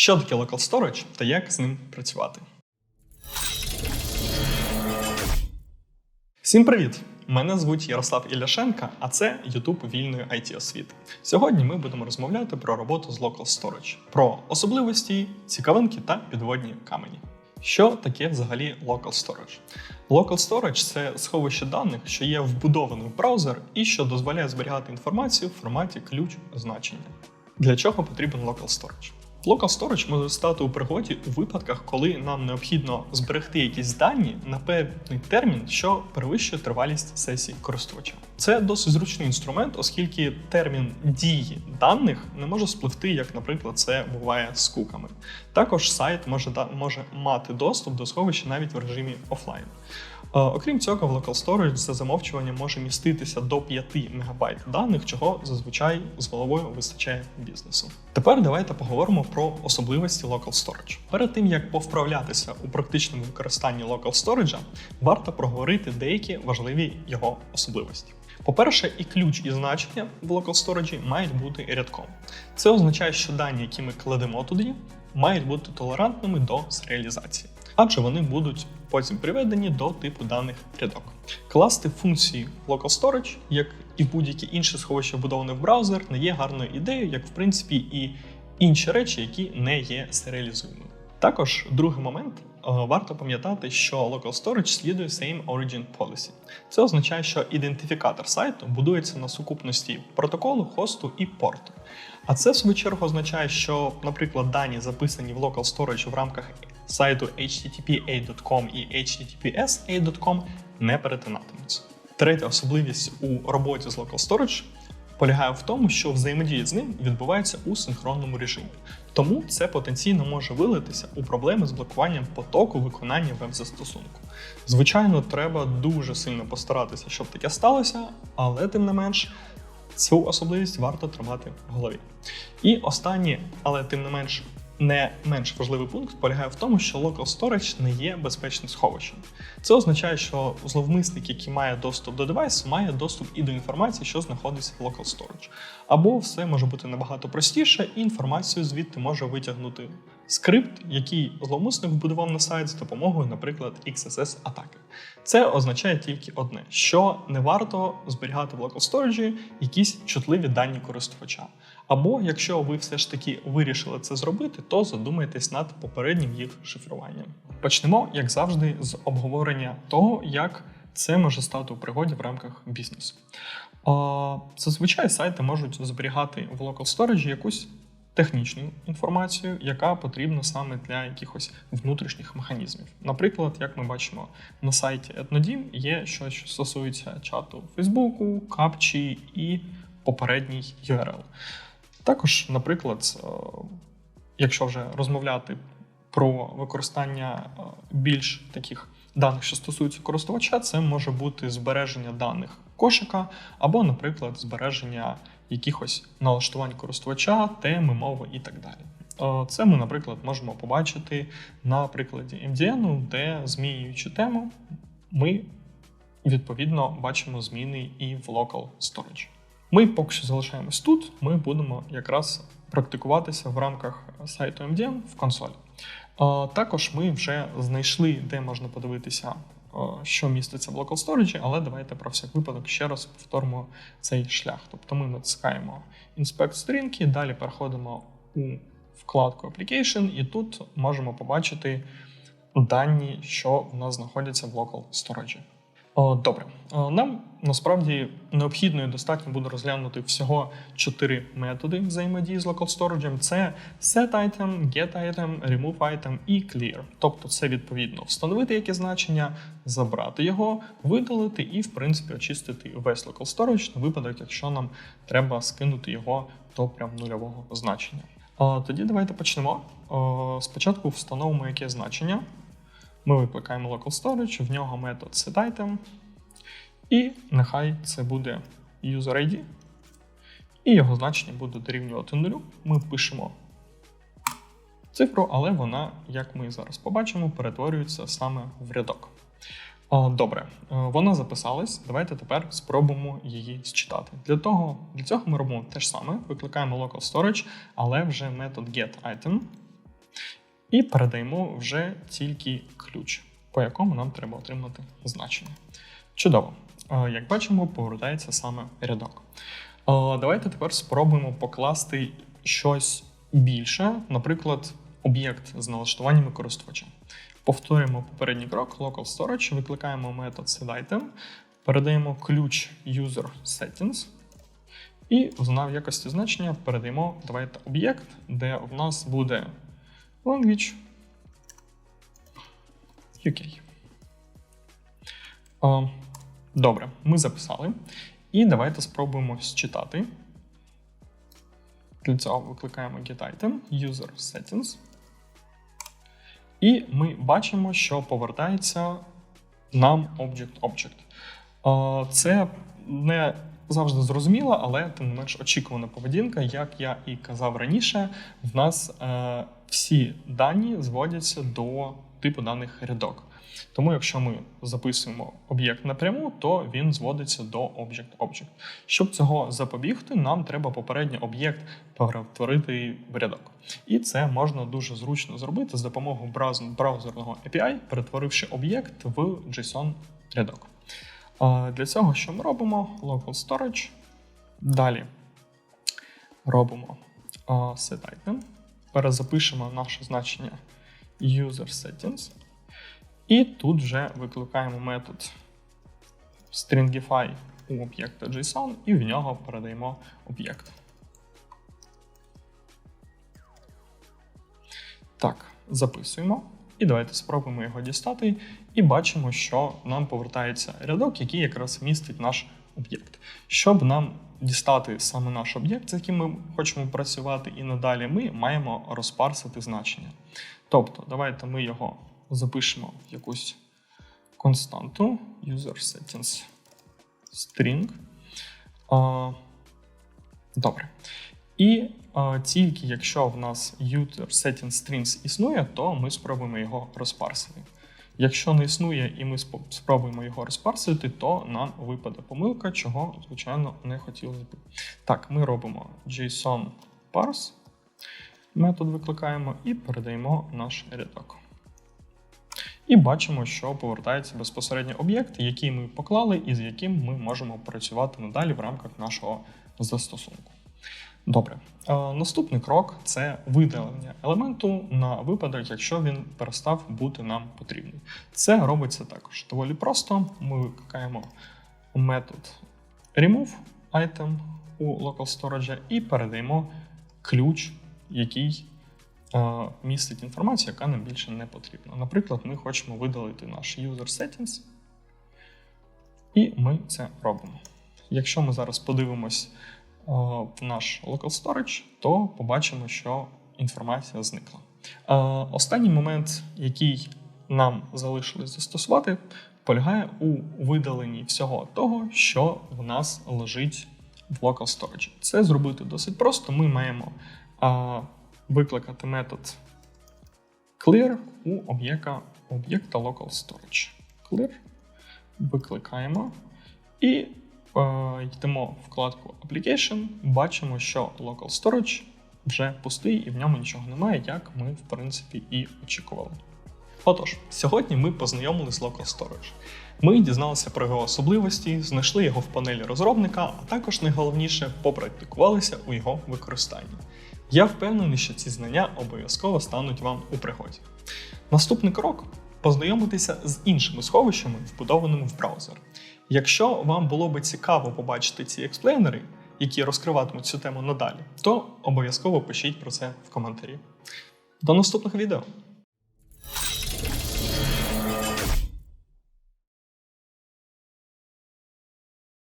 Що таке Local Storage та як з ним працювати? Всім привіт! Мене звуть Ярослав Ілляшенка, а це YouTube вільної IT освіти. Сьогодні ми будемо розмовляти про роботу з Local Storage, про особливості, цікавинки та підводні камені. Що таке взагалі Local Storage? Local Storage – це сховище даних, що є вбудованим в браузер і що дозволяє зберігати інформацію в форматі ключ значення. Для чого потрібен Local Storage? Local Storage може стати у пригоді у випадках, коли нам необхідно зберегти якісь дані на певний термін, що перевищує тривалість сесії користувача. Це досить зручний інструмент, оскільки термін дії даних не може спливти, як, наприклад, це буває з куками. Також сайт може, може мати доступ до сховища навіть в режимі офлайн. Е, Окрім цього, в Local Storage за замовчуванням може міститися до 5 МБ даних, чого зазвичай з головою вистачає бізнесу. Тепер давайте поговоримо про особливості Local Storage. Перед тим як повправлятися у практичному використанні Local Storage, варто проговорити деякі важливі його особливості. По-перше, і ключ, і значення в Local Storage мають бути рядком. Це означає, що дані, які ми кладемо туди, мають бути толерантними до серіалізації, адже вони будуть потім приведені до типу даних рядок. Класти функції Local Storage, як і будь-які інші сховища вбудоване в браузер, не є гарною ідеєю, як в принципі і інші речі, які не є серіалізуємими. Також другий момент варто пам'ятати, що Local Storage слідує Same Origin Policy. Це означає, що ідентифікатор сайту будується на сукупності протоколу, хосту і порту. А це в свою чергу означає, що, наприклад, дані записані в Local Storage в рамках сайту httpa.com і https.a.com не перетинатимуться. Третя особливість у роботі з Local Storage полягає в тому, що взаємодія з ним відбувається у синхронному режимі. Тому це потенційно може вилитися у проблеми з блокуванням потоку виконання веб-застосунку. Звичайно, треба дуже сильно постаратися, щоб таке сталося, але тим не менш цю особливість варто тримати в голові. І останнє, але тим не менш не менш важливий пункт полягає в тому, що Local Storage не є безпечним сховищем. Це означає, що зловмисник, який має доступ до девайсу, має доступ і до інформації, що знаходиться в Local Storage. Або все може бути набагато простіше, і інформацію звідти може витягнути скрипт, який зловмисник вбудував на сайт з допомогою, наприклад, XSS атаки. Це означає тільки одне: що не варто зберігати в Local Storage якісь чутливі дані користувача. Або якщо ви все ж таки вирішили це зробити, то задумайтесь над попереднім їх шифруванням. Почнемо, як завжди, з обговорення того, як це може стати у пригоді в рамках бізнесу. Зазвичай сайти можуть зберігати в Local Storage якусь технічну інформацію, яка потрібна саме для якихось внутрішніх механізмів. Наприклад, як ми бачимо на сайті Etnodim, є щось, що стосується чату Фейсбуку, капчі і попередній URL. Також, наприклад, е, якщо вже розмовляти про використання е, більш таких даних, що стосуються користувача, це може бути збереження даних кошика, або, наприклад, збереження якихось налаштувань користувача, теми, мови і так далі. Е, Це ми, наприклад, можемо побачити на прикладі MDN, де змінюючи тему, ми відповідно бачимо зміни і в Local Storage. Ми поки що залишаємось тут. Ми будемо якраз практикуватися в рамках сайту MDN в консолі. Е, Також ми вже знайшли, де можна подивитися, що міститься в Local Storage, але давайте про всяк випадок ще раз повторимо цей шлях. Тобто ми натискаємо Inspect сторінки, далі переходимо у вкладку Application, і тут можемо побачити дані, що в нас знаходяться в Local Storage. Добре, нам насправді необхідно і достатньо буде розглянути всього чотири методи взаємодії з Local Storage. Це setItem, getItem, removeItem і clear. Тобто це відповідно встановити яке значення, забрати його, видалити і, в принципі, очистити весь Local Storage на випадок, якщо нам треба скинути його до прям нульового значення. Тоді давайте почнемо. Спочатку встановимо яке значення. Ми викликаємо local storage, в нього метод setItem, і нехай це буде user ID, і його значення буде дорівнювати нулю. Ми пишемо цифру, але вона, як ми зараз побачимо, перетворюється саме в рядок. Добре, Е, вона записалась. Давайте тепер спробуємо її зчитати. Для того, для цього ми робимо те ж саме: викликаємо local storage, але вже метод getItem. І передаємо вже тільки ключ, по якому нам треба отримати значення. Чудово. Е, Як бачимо, повертається саме рядок. Е, Давайте тепер спробуємо покласти щось більше, наприклад, об'єкт з налаштуваннями користувача. Повторюємо попередній крок, local storage, викликаємо метод setItem, передаємо ключ user settings, і в якості значення передаємо давайте об'єкт, де в нас буде language UK. О, добре, ми записали. І давайте спробуємо считати. Для цього викликаємо getItem, user settings. І ми бачимо, що повертається нам object-object. Е, Це не завжди зрозуміло, але тим не менш очікувана поведінка. Як я і казав раніше, в нас е, всі дані зводяться до типу даних рядок. Тому, якщо ми записуємо об'єкт напряму, то він зводиться до object-object. Щоб цього запобігти, нам треба попередньо об'єкт перетворити в рядок. І це можна дуже зручно зробити з допомогою браузерного API, перетворивши об'єкт в JSON рядок. Для цього що ми робимо? Local storage. Далі робимо а, setItem, перезапишемо наше значення user settings. І тут вже викликаємо метод stringify у об'єкта JSON і в нього передаємо об'єкт. Так, записуємо. І давайте спробуємо його дістати. І бачимо, що нам повертається рядок, який якраз містить наш об'єкт. Щоб нам дістати саме наш об'єкт, з яким ми хочемо працювати, і надалі ми маємо розпарсити значення. Тобто, давайте ми його запишемо в якусь константу user settings string. Добре. І а, тільки якщо в нас user settings strings існує, то ми спробуємо його розпарсити. Якщо не існує і ми спробуємо його розпарсити, то нам випаде помилка, чого, звичайно, не хотілося б. Так, ми робимо JSON parse, метод викликаємо і передаємо наш рядок. І бачимо, що повертається безпосередньо об'єкт, який ми поклали, і з яким ми можемо працювати надалі в рамках нашого застосунку. Добре. Е, наступний крок це видалення елементу на випадок, якщо він перестав бути нам потрібний. Це робиться також доволі просто. Ми викликаємо метод remove item у local storage і передаємо ключ, який е, містить інформацію, яка нам більше не потрібна. Наприклад, ми хочемо видалити наш user settings, і ми це робимо. Якщо ми зараз подивимось в наш local storage, то побачимо, що інформація зникла. Е, Останній момент, який нам залишилось застосувати, полягає у видаленні всього того, що в нас лежить в local storage. Це зробити досить просто. Ми маємо е, викликати метод clear у об'єкта об'єкта local storage. Clear. Викликаємо і е, йдемо в вкладку Application, бачимо, що local storage вже пустий і в ньому нічого немає, як ми, в принципі, і очікували. Отож, сьогодні ми познайомилися з Local Storage. Ми дізналися про його особливості, знайшли його в панелі розробника, а також найголовніше попрактикувалися у його використанні. Я впевнений, що ці знання обов'язково стануть вам у пригоді. Наступний крок познайомитися з іншими сховищами, вбудованими в браузер. Якщо вам було би цікаво побачити ці експлейнери, які розкриватимуть цю тему надалі, то обов'язково пишіть про це в коментарі. До наступних відео!